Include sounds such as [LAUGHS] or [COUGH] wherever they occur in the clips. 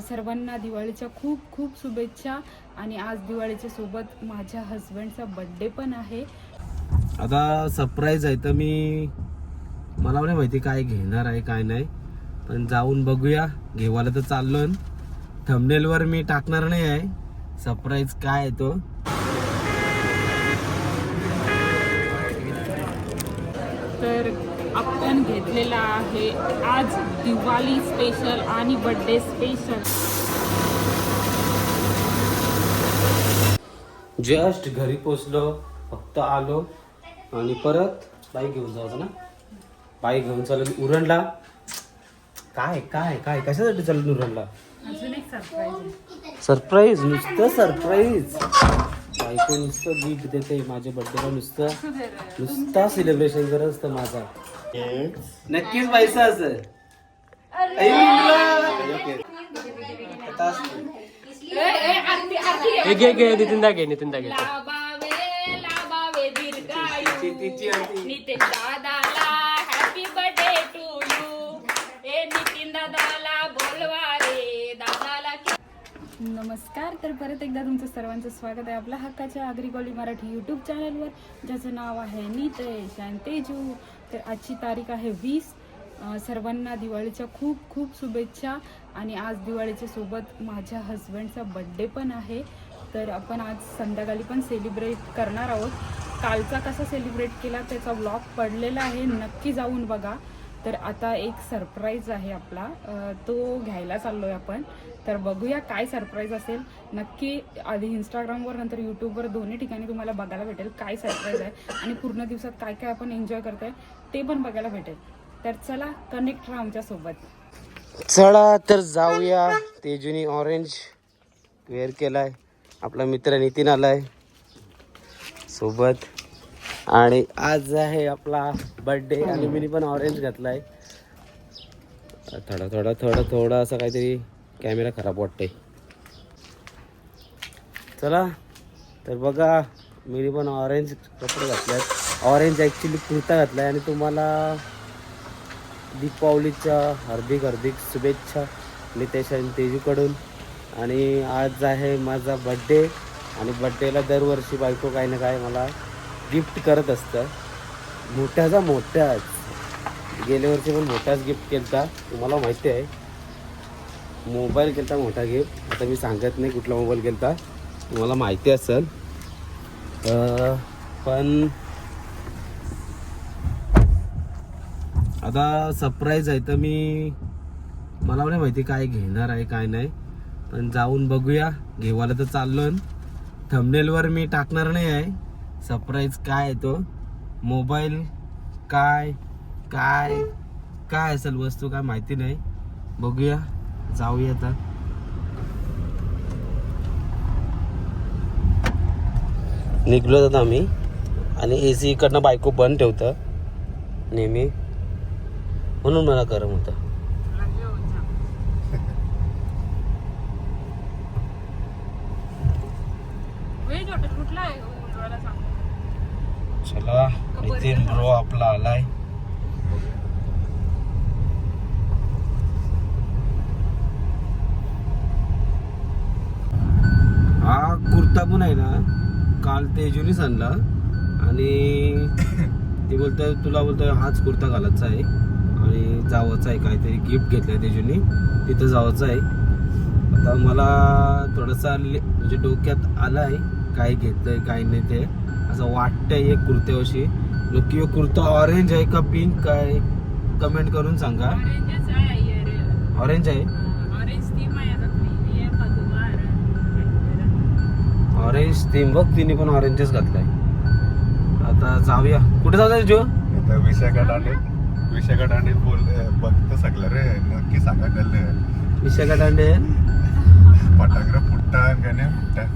सर्वांना दिवाळीच्या खूप खूप शुभेच्छा. आणि आज दिवाळीच्या सोबत माझ्या हस्बंडचा बड्डे पण आहे. आता सरप्राईज आहे तर मी मला नाही माहिती काय घेणार आहे काय नाही. पण जाऊन बघूया. घेवायला तर चाललो थंबनेलवर मी टाकणार नाही आहे. सरप्राईज काय आहे तो तर घेतलेला आहे. आज दिवाळी स्पेशल आणि बड्डे स्पेशल जस्ट घरी पोचलो फक्त आलो आणि परत बाईक घेऊन जायचं ना? बाईक घेऊन चालून उरणला. काय काय काय कशासाठी चालून उरणला? सरप्राईज सरप्राईज नुसतं सरप्राईज बायको नुसतं गिफ्ट देते माझ्या बर्थडेला नुसतं. [LAUGHS] नुसता सेलिब्रेशन करत असतं माझा. नक्कीच पैसा असं. नितीन दागे नितीन दागे तिची नितीन दादाला हॅपी बर्थडे टू यू ए नितीन दादाला बोलवा रे. दादाला नमस्कार तर परत एकदा तुमचं सर्वांचं स्वागत आहे आपल्या हक्काच्या आग्रिकॉली मराठी यूट्यूब चॅनलवर ज्याचं नाव आहे नितेश आणि तेजू. तर आजची तारीख आहे वीस. सर्वांना दिवाळीच्या खूप खूप शुभेच्छा आणि आज दिवाळीच्या सोबत माझ्या हस्बंडचा बड्डे पण आहे. तर आपण आज संध्याकाळी पण सेलिब्रेट करणार आहोत. कालचा कसा सेलिब्रेट केला त्याचा ब्लॉग पडलेला आहे. नक्की जाऊन बघा. तर आता एक सरप्राईज आहे आपला. तो घ्यायला चाललो आहे आपण. तर बघूया काय सरप्राईज असेल. नक्की आधी इंस्टाग्रामवर नंतर यूट्यूबवर दोन्ही ठिकाणी तुम्हाला बघायला भेटेल काय सरप्राईज आहे. आणि पूर्ण दिवसात काय काय आपण एन्जॉय करतोय. ते पण बघायला भेटेल. तर चला कनेक्ट राहा आमच्यासोबत चला तर जाऊया. तेजुनी ऑरेंज वेअर केलाय. आपला मित्र नितीन आलाय सोबत. आणि आज आहे आपला बर्थडे आणि मी पण ऑरेंज घातलाय. थोडा थोडा थोडा थोडा असं काहीतरी कॅमेरा खराब वाटते चला तर बघा मी पण ऑरेंज कपडे घातल्यात. ऑरेंज ॲक्च्युली कुर्ता घातलाय आणि तुम्हाला दीपावलीच्या हार्दिक हार्दिक शुभेच्छा नितेश आणि तेजूकडून. आणि आज आहे माझा बड्डे आणि बड्डेला दरवर्षी बायको काही ना काय मला गिफ्ट करत असतं. मोठ्याचा मोठ्याच. गेल्या वर्षी पण मोठाच गिफ्ट केलता. तुम्हाला माहिती आहे. मोबाईल केलता मोठा गिफ्ट आता मी सांगत नाही कुठला मोबाईल केलता. तुम्हाला माहिती असेल. पण आता सरप्राईज आहे तर मी मला नाही माहिती काय घेणार आहे काय नाही. पण जाऊन बघूया. घेवायला तर चाललो थंबनेलवर मी टाकणार नाही आहे. सरप्राईज काय आहे तो? मोबाईल काय? काय? काय असेल वस्तू काय माहिती नाही. बघूया. जाऊया आता. निघलो आता आम्ही. आणि ए सी इकडनं बायको बंद ठेवतं. नेहमी. म्हणून मला गरम होतं. चला नितीन ब्रो आपला आलाय. हा कुर्ता पण आहे ना. काल तेजुनीच आणला. आणि ती बोलतोय तुला बोलतोय हाच कुर्ता घालायचा आहे. आणि जावंच आहे काहीतरी गिफ्ट घेतलंय तेजुनी तिथं जावंच आहे. आता मला थोडंसं ले- म्हणजे डोक्यात आलं आहे काय घेतलंय काय नाही ते. असं वाटतंय एक कुर्त्यावशी नक्की हे कुर्ता ऑरेंज आहे का पिंक काय? कमेंट करून सांगा. ऑरेंज आहे ऑरेंज थीम आहे? बघ तिने पण ऑरेंजच घातलाय. आता जाऊया. कुठे जाऊ जो आता विशाखादांडे विशाखादांडे बोल बघतं सगळं रे. नक्की सांगा गल्ले विशाखा दांडे फटाकडे फुटतात गाणे होते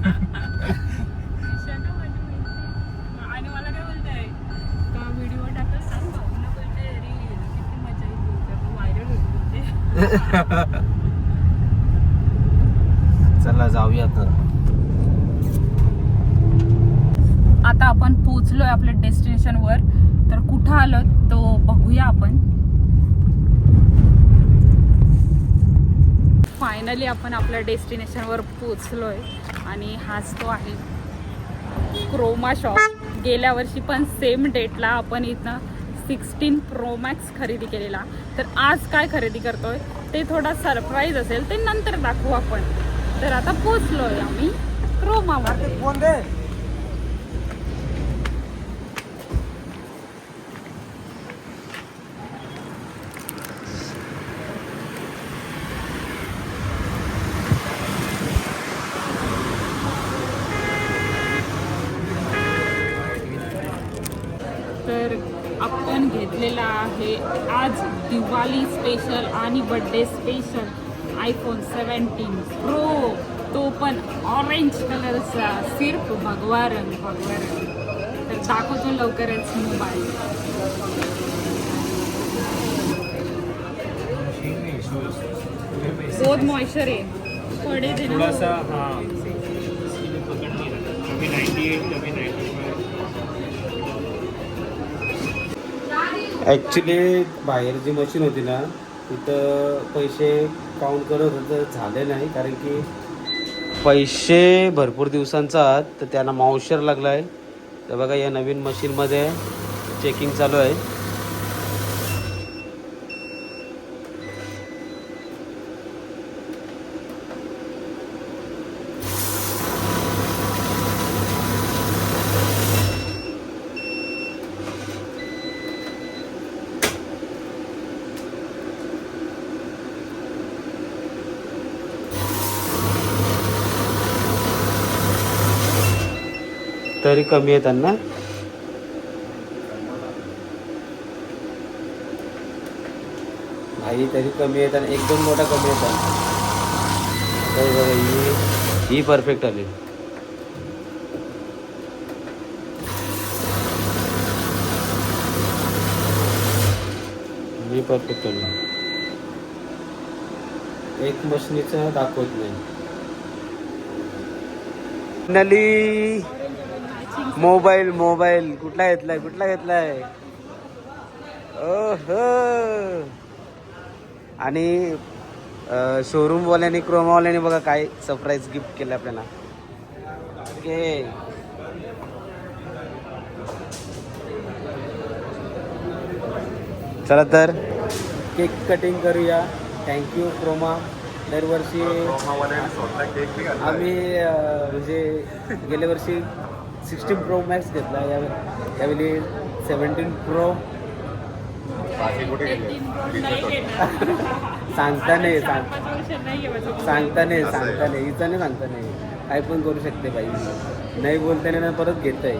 चला जाऊया आता आता आपण पोहोचलोय आपल्या डेस्टिनेशन वर. तर कुठं आलो तो बघूया आपण. फायनली आपण आपल्या डेस्टिनेशनवर पोचलोय आणि हाच तो आहे क्रोमा शॉप गेल्या वर्षी पण सेम डेटला आपण इथं सिक्स्टीन प्रो मॅक्स खरेदी केलेला. तर आज काय खरेदी करतोय ते थोडा सरप्राईज असेल ते नंतर दाखवू आपण. तर आता पोचलोय आम्ही क्रोमामध्ये तर आपण घेतलेला आहे आज दिवाळी स्पेशल आणि birthday special iPhone seventeen pro तो पण ऑरेंज कलरचा सिर्फ भगवा रंग भगवा रंग तर दाखवतो लवकरच मोबाईल बहुत मॉइश्चर आहे पडे दे ना. हाँ. कभी 98 कभी 95 ॲक्च्युली बाहेर जी मशीन होती ना तिथं पैसे काउंट करत होतं तर झाले नाही कारण की पैसे भरपूर दिवसांचा आहात तर त्यांना मावशर लागला आहे तर बघा या नवीन मशीनमध्ये चेकिंग चालू आहे. तरी कमी आहे त्यांना. भाई तरी कमी आहे त्यांना. एकदम मोठा कमी आहे त्यांना. ही ही परफेक्ट आली. मी परफेक्ट आली. एक मशनीचं दाखवत नाही. Finally mobile mobile. कुठला घेतलाय कुठला घेतलाय? ओहो. आणि शोरूमवाल्याने क्रोमावाल्याने बघा काय सरप्राईज गिफ्ट केलं आपल्याला. ओके. चला तर केक कटिंग करूया. थँक्यू क्रोमा दरवर्षी आम्ही म्हणजे गेल्या वर्षी सिक्स्टीन प्रो मॅक्स घेतला या यावेळी सेवन्टीन प्रो. सांगता नाही सांग सांगता नाही सांगता नाही. हिचा नाही सांगता नाही. काय पण करू शकते बाई. नाही बोलताना ना परत घेत आहे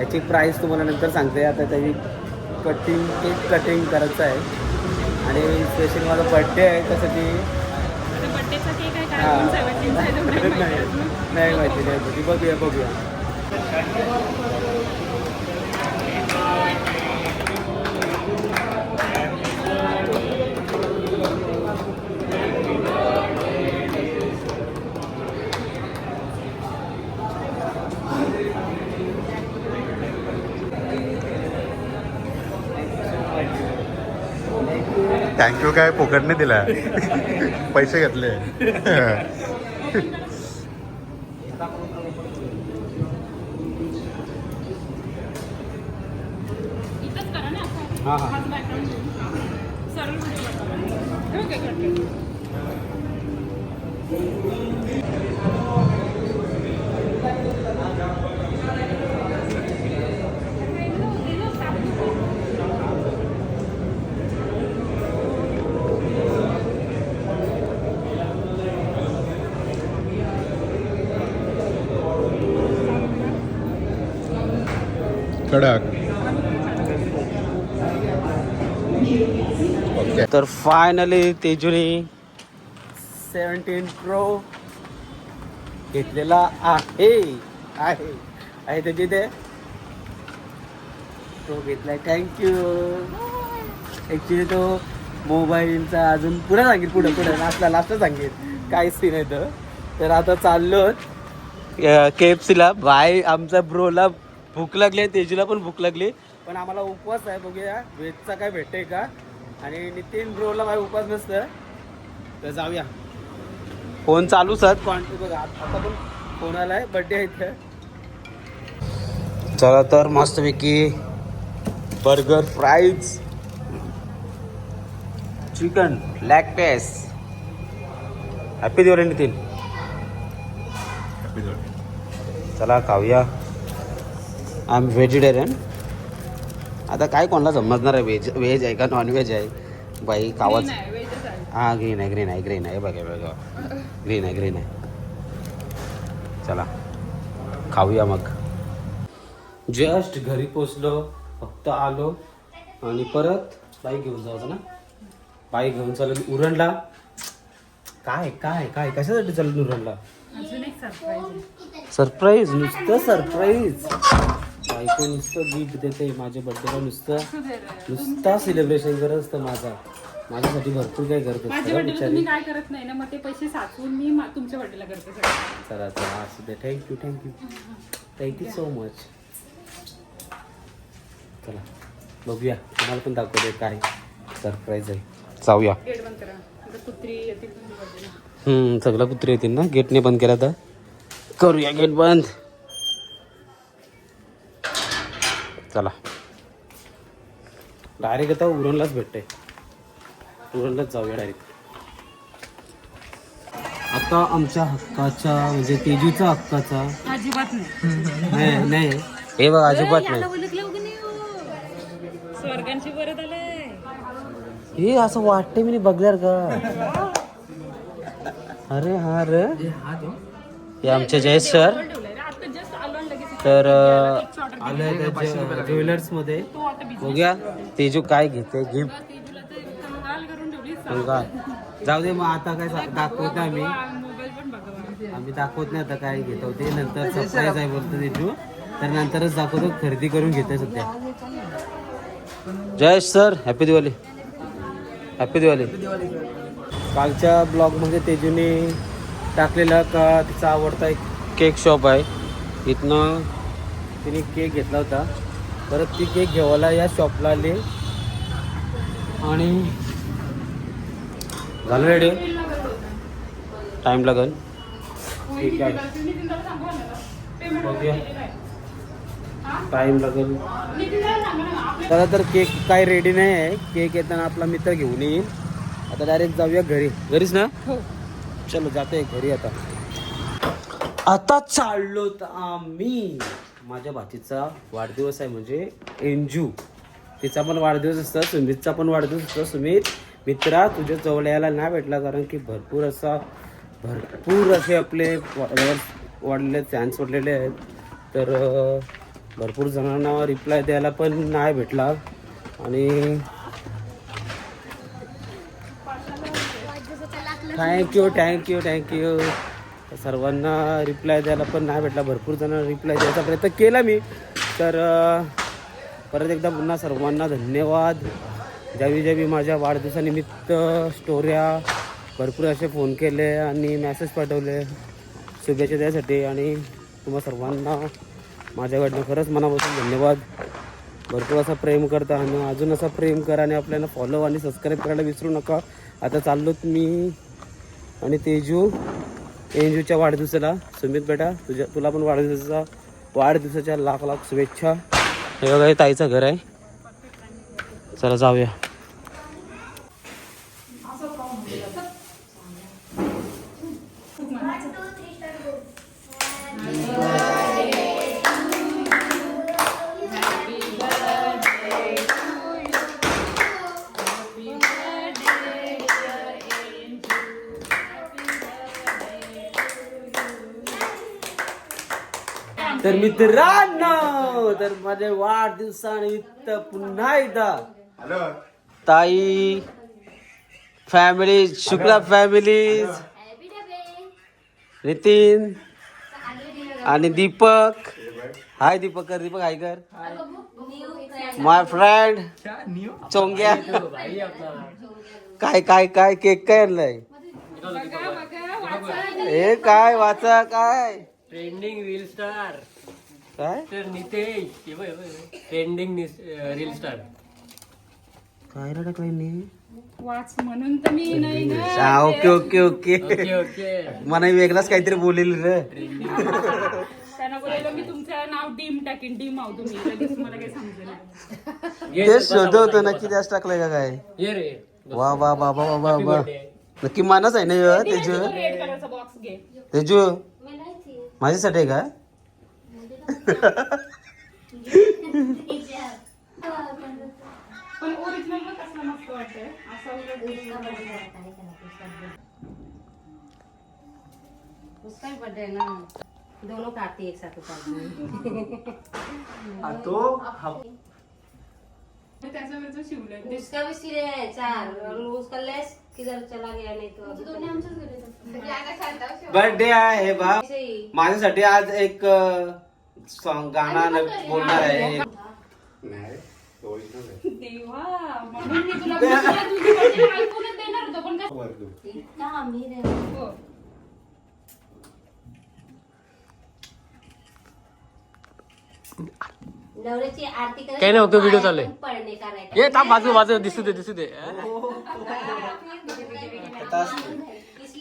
याची प्राईस तुम्हाला नंतर सांगते. आता त्याची कटिंग केक कटिंग करायचं आहे. आणि स्पेशल माझा बड्डे आहे त्यासाठी नाही नाही माहिती नाही माहिती बघूया बघूया थँक्यू काय फुकटने दिला पैसे घेतले. [LAUGHS] कडक. ओके तर फायनली तेजुनी सेवन्टीन प्रो घेतलेला आहे. आहे. आहे त्याची ते तो घेतलाय. थँक्यू ॲक्च्युली तो मोबाईलचा अजून पुढे सांगेल पुढे पुढे. लास्टला लास्ट सांगेल. काय सीन आहे तर. तर आता चाललो के एफ सीला भाई आमचा ब्रोला भूक लागली आणि तेजूला पण भूक लागली. पण आम्हाला उपवास आहे बघूया. व्हेजचा काय भेटते का? आणि नितीन ब्रोला भाई उपास नसतं तर जाऊया. फोन चालू सर. कॉन्टॅक्ट बघा आता पण फोन आलाय. बर्थडे आहे इथं. चला तर मस्तपैकी burger fries chicken leg piece happy Diwali Nitin चला खाऊया. आय एम व्हेजिटेरियन आता काय कोणाला समजणार आहे? व्हेज व्हेज आहे का नॉन व्हेज आहे? बाई आहे. हा ग्रीन आहे ग्रीन आहे ग्रीन आहे. बघा बघा ग्रीन आहे ग्रीन आहे. चला. खाऊया मग. जस्ट घरी पोचलो फक्त आलो आणि परत बाईक घेऊन जायचं ना? बाईक घेऊन चालून उरणला. काय काय काय? कशासाठी चालून उरणला? सरप्राईज नुसतं सरप्राईज बायको नुसतं गिफ्ट देते माझ्या बर्थडेला नुसतं. नुसता सेलिब्रेशन करत असतं माझा. माझ्यासाठी भरपूर काही करत माझ्या असतं बर्थडेला बिचारी. तुम्ही काय करत नाही ना मग ते पैसे साचवून मी मा- तुमच्या बर्थडेला करते सगळं. चला चला असू दे. Thank you thank you thank you so much चला बघूया. तुम्हाला पण दाखवते काय सरप्राईज आहे. जाऊया. गेट बंद करा. आता कुत्री येतील तुमच्या बर्थडेला हम्म, सगळं कुत्रे येतील ना? गेटने बंद केला तर? करूया गेट बंद. चला. डायरेक्ट आता उरणलाच भेटतंय. उरणलाच जाऊया डायरेक्ट. आता आमच्या हक्काचा म्हणजे तेजूचा हक्काचा. अजिबात नाही. नाही नाही. हे बघ अजिबात नाही. स्वर्गांची परत आलंय हे असं वाटतंय मी बघल्यार का? अरे हा रे. हे आमचे जयेश सर ठेवलंय रे. आता जस्ट आलो आणि लगेच तर आलं ज्वेलर्समध्ये तो आता बिझी बघूया. तेजू काय घेते? गिफ्ट का? जाऊ दे मग आता काय सा- दाखवत नाही आम्ही. मोबाईल पण बघा आम्ही दाखवत नाही आता काय घेतो ते. नंतर सरप्राईज आहे बोलतो तेजू. तर नंतरच दाखवतो खरेदी करून घेते सध्या. Jayesh sir happy Diwali. Happy Diwali. कालच्या ब्लॉगमध्ये तेजूने टाकलेला का तिचा आवडता एक केक शॉप आहे. इथनं तिने केक घेतला होता. परत ती केक घेवायला या शॉपला आली. आणि झालं रेडी टाईम लागेल. ठीक आहे. बघूया. टाईम लागेल. चला तर केक काय रेडी नाही आहे. केक येताना आपला मित्र घेऊन येईल. आता डायरेक्ट जाऊया घरी. घरीच ना? हो. चलो जाते घरी आता. आता चाललो तर आम्ही. माझ्या भाचीचा वाढदिवस आहे म्हणजे एंजू. तिचा पण वाढदिवस असतो सुमितचा पण वाढदिवस असतो. सुमित मित्रा तुझ्या जवळ यायला नाही भेटला कारण की भरपूर असा भरपूर असे आपले वाढलेले फॅन्स वाढलेले आहेत. तर भरपूर जणांना रिप्लाय द्यायला पण नाही भेटला. आणि thank you thank you thank you सर्वांना रिप्लाय द्यायला पण नाही भेटला. भरपूर जणांना रिप्लाय द्यायचा प्रयत्न केला मी. तर परत एकदा पुन्हा सर्वांना धन्यवाद. ज्यावेळी ज्यावेळी माझ्या वाढदिवसानिमित्त स्टोऱ्या भरपूर असे फोन केले आणि मेसेज पाठवले शुभेच्छा द्यासाठी आणि तुम्हा सर्वांना माझ्याकडनं खरंच मनापासून धन्यवाद. भरपूर असा प्रेम करता आणि अजून असा प्रेम करा आणि आपल्याला फॉलो आणि सबस्क्राईब करायला विसरू नका. आता चाललोत मी आणि तेजू. एनजीओच्या वाढदिवसाला. सुमित बेटा तुझ्या तुला पण वाढदिवसाचा वाढदिवसाच्या लाख लाख शुभेच्छा. हे बघा हे ताईचं घर आहे. चला जाऊया. तर मित्रांनो तर माझ्या वाढदिवसानिमित्त पुन्हा एकदा हॅलो. ताई फॅमिली शुक्ला फॅमिली नितीन आणि दीपक. हाय दीपक कर दीपक हाय कर. माय फ्रेंड चोंग्या. काय काय काय केक काय आणलाय? हे काय वाचा काय? ट्रेंडिंग रील स्टार काय? तर नितेश ट्रेंडिंग रील स्टार काय रे टाकलाय नी वाच म्हणून तर मी नाही ना. हा okay okay okay. Okay okay. मला वेगळाच काहीतरी बोलेल रे. त्यांना बोललेलं मी तुमचं नाव डीम टाकीन डीम आहो तुम्ही. लगेच मला काही समजेल ये तेच शोधत होतं नक्की त्याच टाकलंय का काय? ये रे वा वा वा वा वा वा. वा नक्की मानच आहे ना ह्यो, तेजू? रेड कलरचा बॉक्स घे. तेजू? माझ्यासाठी आहे का? पण ओरिजिनल पण कसलं मस्त वाटतंय असं उलट उसका भी बर्थडे ना दोनों का आती है एक साथ त्याच्यावरचं शिवलंय ते उसका भी सिरे है चार और उसका लेस किधर चला गया नहीं तो अभी तो बर्थडे आहे बा माझ्यासाठी आज एक सॉन्ग गाणं न- बोलणार आहे. नाही ओरिजिनल आहे. देवा म्हणून मी तुला बोलले, तुझी birthday ऐकूनच देणार होतो पण काय? वर्धू. इतना अमीर है हो. नवऱ्याची आरती करायची, काही नाही, तो video चालू आहे. करायचं. ये थांब बाजू बाजू दिसू दे दिसू दे.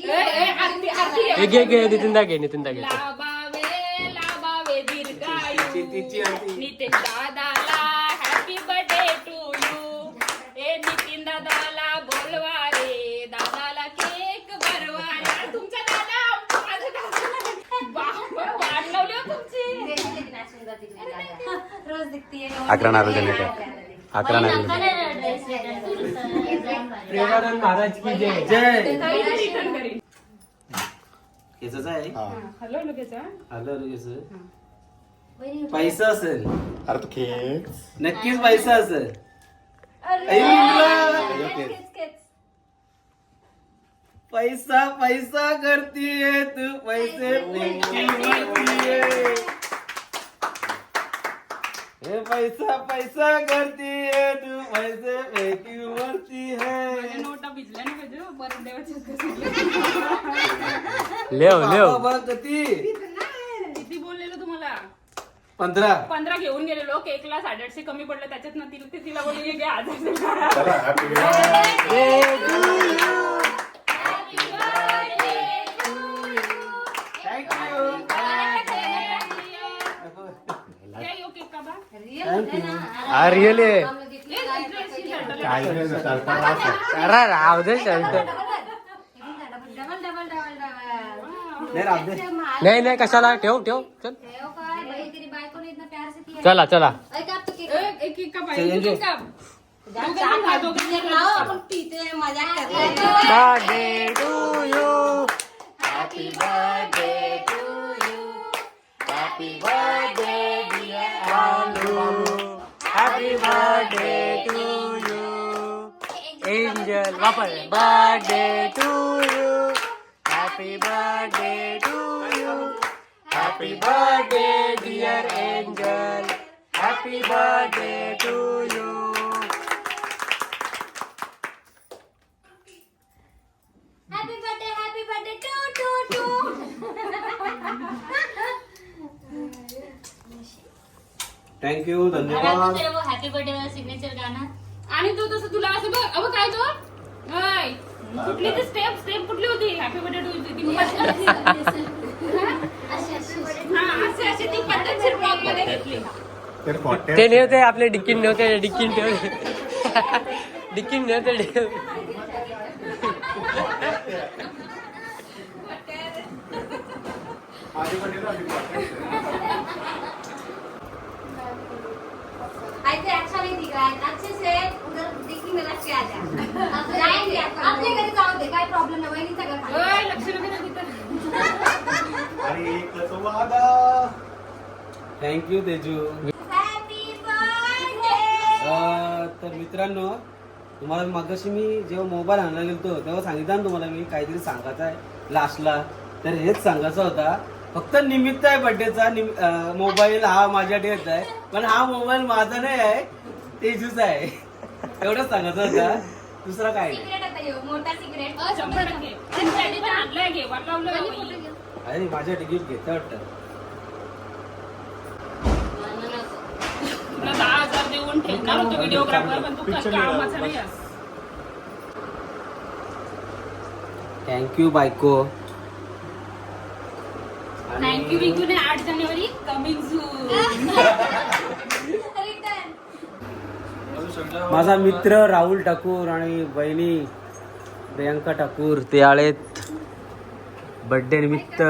ए, ए, आरती आरती हे घे घे नितीन दा घे नितीन दा घे दीर्घायू नितीन दादाला हॅपी बर्थडे टू यू ए नितीन दादाला बोलवा रे. दादाला केक रे अरे तुमचा दादा आमचा माझा दादा बाप, वाट लावली हो तुमची. रोज दिखती है अकरा नारळ दिले का? अकरा नारळ प्रेमानंद महाराज की जय. जय. रिटर्न करीन. ह्याच आहे? हा. हॅलो लगेच हा. आलं लगेच. पैसा असेल. अरे तू खेळ नक्कीच पैसा असेल. पैसा पैसा करतीये तू. पैसे फेंकी मारतीये हे पैसा पैसा करतीये तू. पैसे फेंकी मारती माझ्या है नोटा भिजल्या नाही पाहिजे हो, परत देवाच्या [LAUGHS] लेव लेव. बाबा पंधरा पंधरा घेऊन गेलेलो केकला साडेआठशे कमी पडले त्याच्यात ना तिला ते तिला बोलले घे चला केक का बा? हा रिअल आहे असं. अरे शर्ट दे. नाही नाही कशाला ठेव ठेव चल ठेव काय भाई तेरी बाइको ने इतना प्यार से किया चला चला अरे काप तो केक ए, एक केक का पाहिजे तू केक का चार खा दो केक लाओ अपन पीते हैं मजाक करते हैं birthday to you happy birthday to you happy birthday happy birthday to you angel वापर birthday to you happy birthday to you happy birthday dear angel happy birthday to you happy birthday happy birthday to to to thank you धन्यवाद. Happy birthday वाला signature गाना. आणि तो तसं तुला असं बघ अबे काय तो? हाय. कुठली ती स्टेप स्टेप कुठली होती? हॅपी बर्थडे टू ती. हा असे असे ती नव्हते आपले डिक्कीन नव्हते डिक्कीन ठेवले डिक्कीन नव्हते ऐसे अच्छा नहीं दिख रहा है अच्छे से उधर दिखने में रख के आ जा जाएंगे अपने घरी जाओ दे काय प्रॉब्लेम नाही वहिनीचा घर लक्ष आणि एकच वादा थँक्यू तेजू. तर मित्रांनो तुम्हाला मागाशी मी जेव्हा मोबाईल आणायला गेलतो तेव्हा सांगितलं ना तुम्हाला मी काहीतरी सांगायचं आहे. लास्टला तर हेच सांगायचा होता. फक्त निमित्त आहे बर्थडेचा मोबाईल हा माझ्याकडे येत आहे. पण हा मोबाईल माझा नाही आहे तेजूचा आहे. एवढंच सांगायचं होता. दुसरा काय नाही. अरे माझ्या तिकीट घेतं वाटतं. तुला दहा हजार देऊ आपण ठेवणार होतो व्हिडिओग्राफर पण तू काय कामाचा नाही आहेस. थँक्यू बायको. थँक्यू विकू ने आठ जानेवारी कमिंग सून रिटर्न माझा मित्र राहुल ठाकूर आणि बहिणी प्रियांका ठाकूर ते आलेत. बड्डे निमित्त.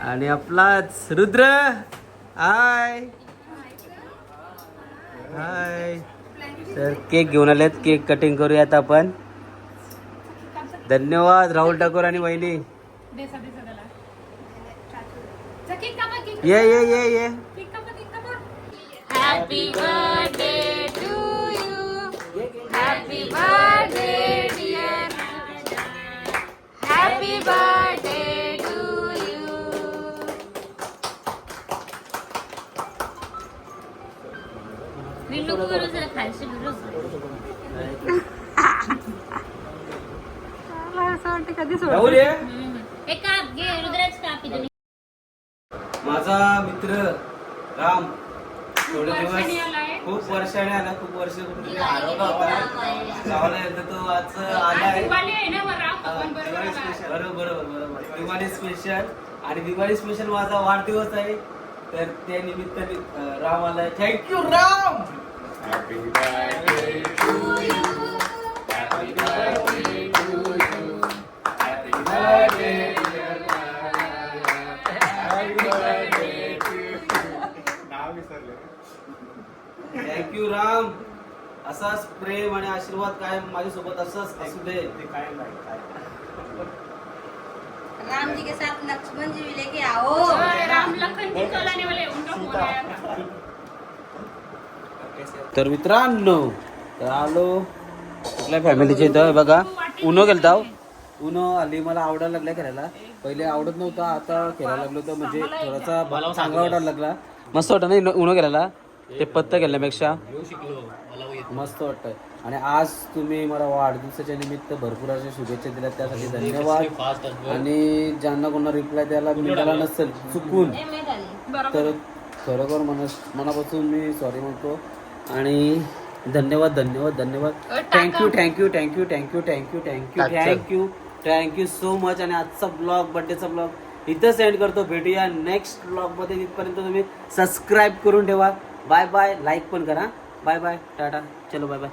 आणि आपलाच रुद्र. हाय हाय तर केक घेऊन आलेत. केक कटिंग करूयात आपण. धन्यवाद राहुल ठाकूर आणि वहिनी. ये ये ये ये. Happy birthday to you happy birthday happy birthday करू जरा काप घे काप माझा मित्र राम. थोडे वर्षांनी दिवस आलाय. खूप वर्षाने आला खूप वर्ष कुठेतरी हरवला होता गावाला येतो तो आज आज आलाय दिवाळी आहे ना मग राम भगवान बरोबर दिवाळी आला. स्पेशल बरोबर बरोबर बरोबर. दिवाळी स्पेशल आणि दिवाळी स्पेशल माझा वाढदिवस आहे. तर त्या निमित्ताने अं, राम आलाय. थँक्यू राम! थँक्यू राम असाच प्रेम आणि आशीर्वाद काय माझ्यासोबत असंच असू दे. राम जी के साथ लक्ष्मण जी लेके आओ राम लखन जी कल आने वाले उनका फोन आया तर मित्रांनो तर आलो. कुठल्या फॅमिलीचे इथं? बघा. उनो गेलता उनो आली. मला आवडायला लागला खेळायला. पहिले आवडत नव्हता आता खेळायला लागलो तर म्हणजे थोडासा चांगला आवडायला लागला. मस्त वाटतं नाही उनो गेलेला? ते पत्ता गेल्यापेक्षा. मस्त वाटतं आणि आज तुम्ही मला वाढदिवसाच्या निमित्त भरपूर अशा शुभेच्छा दिल्या त्यासाठी धन्यवाद. आणि ज्यांना कोणा रिप्लाय द्यायला मिळाला नसेल चुकून. तर खरोखर मनस मनापासून मी सॉरी म्हणतो. आणि धन्यवाद धन्यवाद धन्यवाद. Thank you thank you thank you thank you thank you thank you thank you thank you so much आणि आजचा ब्लॉग बड्डेचा ब्लॉग इथं सेंड करतो. भेटूया नेक्स्ट ब्लॉगमध्ये तिथपर्यंत तुम्ही सबस्क्राईब करून ठेवा. बाय बाय लाईक पण करा. बाय बाय टाटा चलो बाय बाय